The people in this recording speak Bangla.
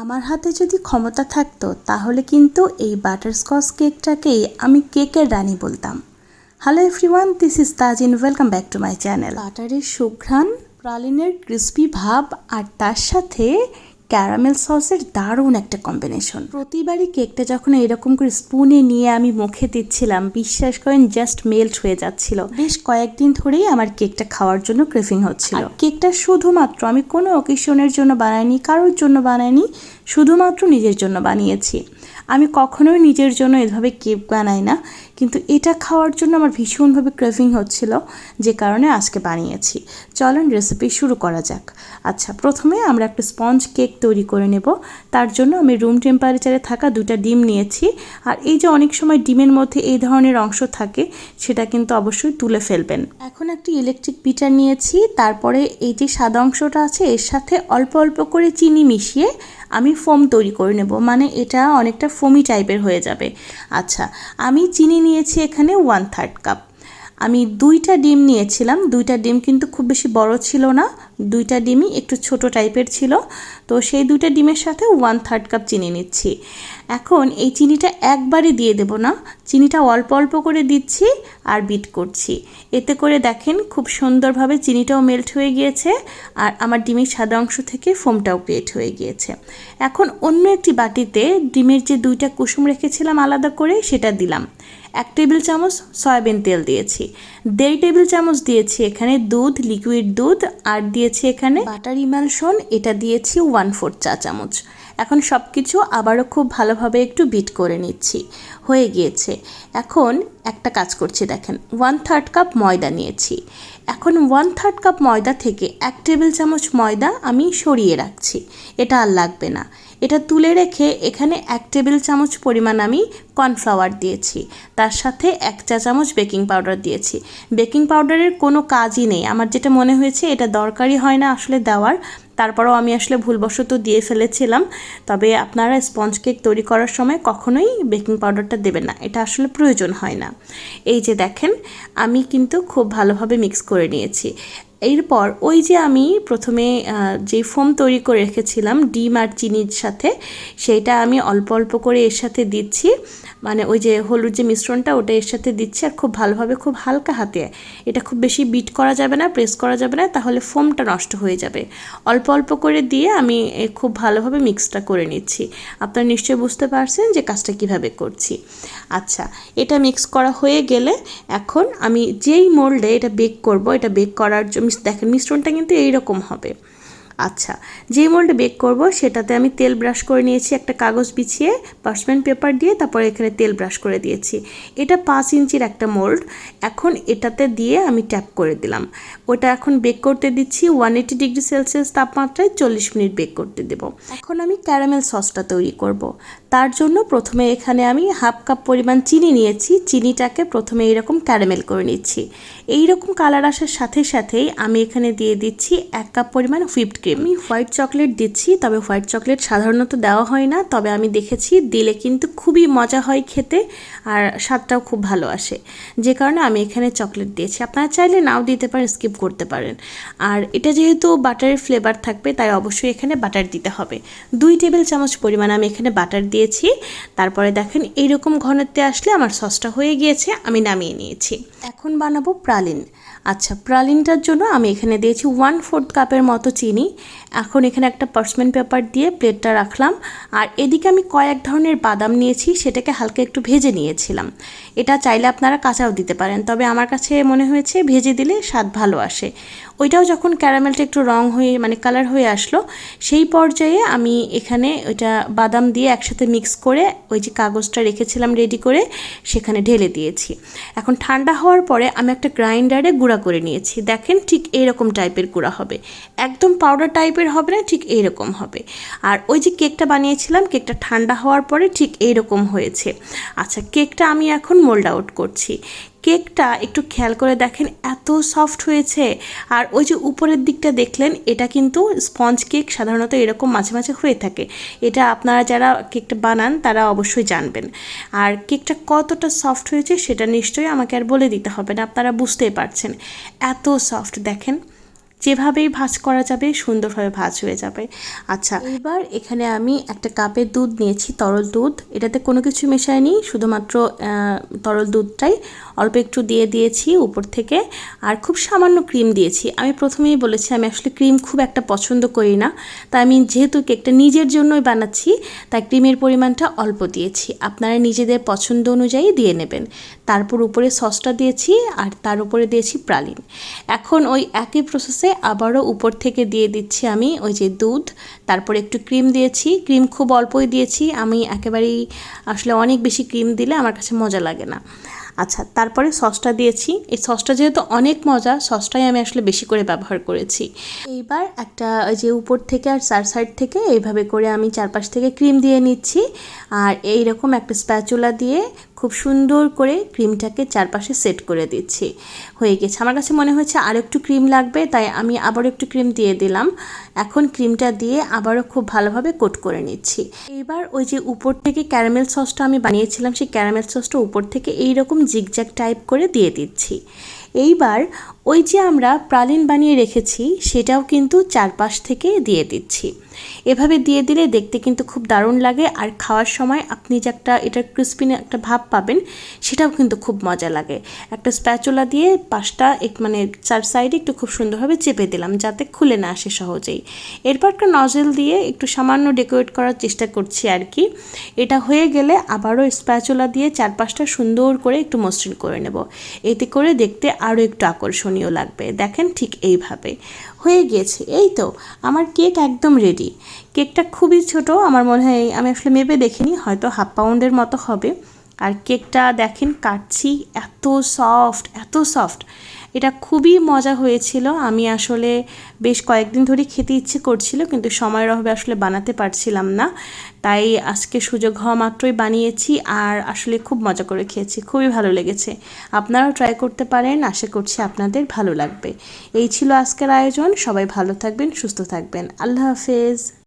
আমার হাতে যদি ক্ষমতা থাকতো, তাহলে কিন্তু এই বাটারস্কচ কেকটাকেই আমি কেকের রানী বলতাম। Hello everyone this is Tajin welcome back to my channel বাটারের সুঘ্রাণ প্রালিনের ক্রিস্পি ভাব, আর তার সাথে ক্যারামেল সসের দারুণ একটা কম্বিনেশন প্রতিবারই কেকটা যখন এরকম করে স্পুনে নিয়ে আমি মুখে দিচ্ছিলাম, বিশ্বাস করেন জাস্ট মেল্ট হয়ে যাচ্ছিল। বেশ কয়েকদিন ধরেই আমার কেকটা খাওয়ার জন্য ক্রেভিং হচ্ছিল। কেকটা শুধুমাত্র আমি কোনো অকেশনের জন্য বানাইনি, কারোর জন্য বানাইনি, শুধুমাত্র নিজের জন্য বানিয়েছি। আমি কখনোই নিজের জন্য এভাবে কেক বানাই না, কিন্তু এটা খাওয়ার জন্য আমার ভীষণভাবে ক্রেভিং হচ্ছিল যে কারণে আজকে বানিয়েছি। চলেন রেসিপি শুরু করা যাক। আচ্ছা প্রথমে আমরা একটা স্পঞ্জ কেক তৈরি করে নেব। তার জন্য আমি রুম টেম্পারেচারে থাকা দুটা ডিম নিয়েছি। আর এই যে অনেক সময় ডিমের মধ্যে এই ধরনের অংশ থাকে, সেটা কিন্তু অবশ্যই তুলে ফেলবেন। এখন একটি ইলেকট্রিক পিটার নিয়েছি। তারপরে এই যে সাদা অংশটা আছে, এর সাথে অল্প অল্প করে চিনি মিশিয়ে আমি ফোম তৈরি করে নেব। মানে এটা অনেকটা ফোমি টাইপের হয়ে যাবে। আচ্ছা আমি চিনি নিয়েছি এখানে ওয়ান থার্ড কাপ আমি দুইটা ডিম নিয়েছিলাম। দুইটা ডিম কিন্তু খুব বেশি বড় ছিল না। দুইটা ডিমই একটু ছোট টাইপের ছিল। তো সেই দুইটা ডিমের সাথে ওয়ান থার্ড কাপ চিনি নিচ্ছি। এখন এই চিনিটা একবারে দিয়ে দেব না। চিনিটা অল্প অল্প করে দিচ্ছি আর বিট করছি। এতে করে দেখেন খুব সুন্দরভাবে চিনিটাও মেল্ট হয়ে গিয়েছে আর আমার ডিমের সাদা অংশ থেকে ফোমটাও ক্রিয়েট হয়ে গিয়েছে। এখন অন্য একটি বাটিতে ডিমের যে দুইটা কুসুম রেখেছিলাম আলাদা করে সেটা দিলাম। এক টেবিল চামচ সয়াবিন তেল দিয়েছি। দেড় টেবিল চামচ দিয়েছি এখানে দুধ লিকুইড দুধ, আর দিয়েছি এখানে বাটার ইমালশন এটা দিয়েছি ওয়ান ফোর চা চামচ। এখন সব কিছু আবারও খুব ভালোভাবে একটু বিট করে নিচ্ছি। হয়ে গিয়েছে। এখন একটা কাজ করছি দেখেন ওয়ান থার্ড কাপ ময়দা নিয়েছি। এখন ওয়ান থার্ড কাপ ময়দা থেকে এক টেবিল চামচ ময়দা আমি সরিয়ে রাখছি। এটা আর লাগবে না। এটা তুলে রেখে এখানে এক টেবিল চামচ পরিমাণ আমি কর্নফ্লাওয়ার দিয়েছি। তার সাথে এক চা চামচ বেকিং পাউডার দিয়েছি। বেকিং পাউডারের কোনো কাজই নেই। আমার যেটা মনে হয়েছে, এটা দরকারই হয় না আসলে দেওয়ার। তারপরেও আমি আসলে ভুলবশত দিয়ে ফেলেছিলাম। তবে আপনারা স্পঞ্জ কেক তৈরি করার সময় কখনোই বেকিং পাউডারটা দেবেন না। এটা আসলে প্রয়োজন হয় না। এই যে দেখেন, আমি কিন্তু খুব ভালোভাবে মিক্স করে নিয়েছি। এরপর ওই যে আমি প্রথমে যে ফোম তৈরি করে রেখেছিলাম, ডিম আর চিনির সাথে সেইটা আমি অল্প অল্প করে এর সাথে দিচ্ছি। মানে ওই যে হলুদ যে মিশ্রণটা, ওটা এর সাথে দিচ্ছি আর খুব ভালোভাবে, খুব হালকা হাতে। এটা খুব বেশি বিট করা যাবে না, প্রেস করা যাবে না, তাহলে ফোমটা নষ্ট হয়ে যাবে। অল্প অল্প করে দিয়ে আমি খুব ভালোভাবে মিক্সটা করে নিচ্ছি। আপনারা নিশ্চয়ই বুঝতে পারছেন যে কাজটা কীভাবে করছি। আচ্ছা এটা মিক্স করা হয়ে গেলে এখন আমি যেই মোল্ডে এটা বেক করব, এটা বেক করার জন্য দেখেন, মিশ্রণটা কিন্তু এইরকম হবে। আচ্ছা যে মোল্ডে বেক করব, সেটাতে আমি তেল ব্রাশ করে নিয়েছি, একটা কাগজ বিছিয়ে পার্সমেন্ট পেপার দিয়ে, তারপরে এখানে তেল ব্রাশ করে দিয়েছি। এটা পাঁচ ইঞ্চির একটা মোল্ড এখন এটাতে দিয়ে আমি ট্যাপ করে দিলাম। ওটা এখন বেক করতে দিচ্ছি ওয়ান এইটি ডিগ্রি সেলসিয়াস তাপমাত্রায় চল্লিশ মিনিট বেক করতে দেব। এখন আমি ক্যারামেল সসটা তৈরি করব। তার জন্য প্রথমে এখানে আমি হাফ কাপ পরিমাণ চিনি নিয়েছি। চিনিটাকে প্রথমে এইরকম ক্যারামেল করে নিচ্ছি। এইরকম কালার আসার সাথে সাথেই আমি এখানে দিয়ে দিচ্ছি এক কাপ পরিমাণ হুইপড ক্রিম আমি হোয়াইট চকলেট দিচ্ছি, তবে হোয়াইট চকলেট সাধারণত দেওয়া হয় না। তবে আমি দেখেছি দিলে কিন্তু খুবই মজা হয় খেতে আর স্বাদটাও খুব ভালো আসে। যে কারণে আমি এখানে চকলেট দিয়েছি। আপনারা চাইলে নাও দিতে পারেন স্কিপ করতে পারেন। আর এটা যেহেতু বাটারের ফ্লেভার থাকবে, তাই অবশ্যই এখানে বাটার দিতে হবে। দুই টেবিল চামচ পরিমাণ আমি এখানে বাটার দিয়েছি। তারপরে দেখেন, এইরকম ঘনত্বে আসলে আমার সসটা হয়ে গিয়েছে, আমি নামিয়ে নিয়েছি। এখন বানাবো প্রালিন আচ্ছা প্রালিনটার জন্য আমি এখানে দিয়েছি ওয়ান ফোর্থ কাপের মতো চিনি। এখন এখানে একটা পার্সমেন্ট পেপার দিয়ে প্লেটটা রাখলাম। আর এদিকে আমি কয়েক ধরনের বাদাম নিয়েছি, সেটাকে হালকা একটু ভেজে নিয়েছিলাম। এটা চাইলে আপনারা কাঁচাও দিতে পারেন, তবে আমার কাছে মনে হয়েছে ভেজে দিলে স্বাদ ভালো আসে। ওইটাও যখন ক্যারামেলটা একটু রং হয়ে মানে কালার হয়ে আসলো, সেই পর্যায়ে আমি এখানে ওইটা বাদাম দিয়ে একসাথে মিক্স করে ওই যে কাগজটা রেখেছিলাম রেডি করে, সেখানে ঢেলে দিয়েছি। এখন ঠান্ডা হওয়ার পরে আমি একটা গ্রাইন্ডারে গুঁড়া করে নিয়েছি। দেখেন ঠিক এইরকম টাইপের গুঁড়া হবে। একদম পাউডার টাইপের হবে না, ঠিক এইরকম হবে। আর ওই যে কেকটা বানিয়েছিলাম কেকটা ঠান্ডা হওয়ার পরে ঠিক এইরকম হয়েছে। আচ্ছা কেকটা আমি এখন মোল্ড আউট করছি। কেকটা একটু খেয়াল করে দেখেন, এত সফট হয়েছে। আর ওই যে উপরের দিকটা দেখলেন, এটা কিন্তু স্পঞ্জ কেক সাধারণত এরকম মাঝে মাঝে হয়ে থাকে। এটা আপনারা যারা কেকটা বানান, তারা অবশ্যই জানবেন। আর কেকটা কতটা সফট হয়েছে, সেটা নিশ্চয়ই আমাকে আর বলে দিতে হবে না, আপনারা বুঝতেই পারছেন। এত সফট দেখেন। যেভাবেই ভাজ করা যাবে, সুন্দরভাবে ভাজ হয়ে যাবে। আচ্ছা এবার এখানে আমি একটা কাপের দুধ নিয়েছি, তরল দুধ। এটাতে কোনো কিছু মেশায়নি, শুধুমাত্র তরল দুধটাই। অল্প একটু দিয়ে দিয়েছি উপর থেকে, আর খুব সামান্য ক্রিম দিয়েছি। আমি প্রথমেই বলেছি, আমি আসলে ক্রিম খুব একটা পছন্দ করি না। তাই আমি যেহেতু কেকটা নিজের জন্যই বানাচ্ছি, তাই ক্রিমের পরিমাণটা অল্প দিয়েছি। আপনারা নিজেদের পছন্দ অনুযায়ী দিয়ে নেবেন। তারপর উপরে সসটা দিয়েছি, আর তার উপরে দিয়েছি প্রালিন। এখন ওই একই প্রসেসে আবারও উপর থেকে দিয়ে দিচ্ছি আমি ওই যে দুধ, তারপর একটু ক্রিম দিয়েছি। ক্রিম খুব অল্পই দিয়েছি। আমি একেবারেই আসলে অনেক বেশি ক্রিম দিলে আমার কাছে মজা লাগে না। আচ্ছা তারপরে সসটা দিয়েছি। এই সসটা যেহেতু অনেক মজা, সসটাই আমি আসলে বেশি করে ব্যবহার করেছি। এইবার একটা যে উপর থেকে আর চার সাইড থেকে এইভাবে করে আমি চারপাশ থেকে ক্রিম দিয়ে নিচ্ছি। আর এই রকম একটা স্প্যাচুলা দিয়ে খুব সুন্দর করে ক্রিমটাকে চারপাশে সেট করে দিচ্ছি। হয়ে গেছে। আমার কাছে মনে হয়েছে আর একটু ক্রিম লাগবে, তাই আমি আবার একটু ক্রিম দিয়ে দিলাম। এখন ক্রিমটা দিয়ে আবারও খুব ভালোভাবে কোট করে নিচ্ছি। এইবার ওই যে উপর থেকে ক্যারামেল সসটা আমি বানিয়েছিলাম, সেই ক্যারামেল সসটা উপর থেকে এইরকম জিগজ্যাগ টাইপ করে দিয়ে দিচ্ছি। এইবার ওই যে আমরা প্রালিন বানিয়ে রেখেছি, সেটাও কিন্তু চারপাশ থেকে দিয়ে দিচ্ছি। এভাবে দিয়ে দিলে দেখতে কিন্তু খুব দারুণ লাগে আর খাওয়ার সময় আপনি যে একটা এটার ক্রিস্পি একটা ভাব পাবেন, সেটাও কিন্তু খুব মজা লাগে। একটা স্প্যাচুলা দিয়ে পাশটা এক মানে চার সাইডে একটু খুব সুন্দরভাবে চেপে দিলাম যাতে খুলে না আসে সহজেই। এরপর একটা নজেল দিয়ে একটু সামান্য ডেকোরেট করার চেষ্টা করছি আর কি। এটা হয়ে গেলে আবারও স্প্যাচুলা দিয়ে চারপাশটা সুন্দর করে একটু মসৃণ করে নেব। এতে করে দেখতে আরও একটু আকর্ষণীয় লাগবে। দেখেন ঠিক এইভাবে। হয়ে গিয়েছে। এই তো, আমার কেক একদম রেডি কেকটা খুবই ছোট, আমার মনে হয়, আমি আসলে মেপে দেখিনি, হয়তো হাফ পাউন্ডের মতো হবে। আর কেকটা দেখেন, কাটছি, এত সফট এত সফট এটা খুবই মজা হয়েছিল। আমি আসলে বেশ কয়েকদিন ধরে খেতে ইচ্ছে করছিল, কিন্তু সময়ের অভাবে আসলে বানাতে পারছিলাম না। তাই আজকে সুযোগ হওয়া মাত্রই বানিয়েছি আর আসলে খুব মজা করে খেয়েছি, খুবই ভালো লেগেছে। আপনারাও ট্রাই করতে পারেন, আশা করছি আপনাদের ভালো লাগবে। এই ছিল আজকের আয়োজন। সবাই ভালো থাকবেন, সুস্থ থাকবেন। আল্লাহ হাফেজ।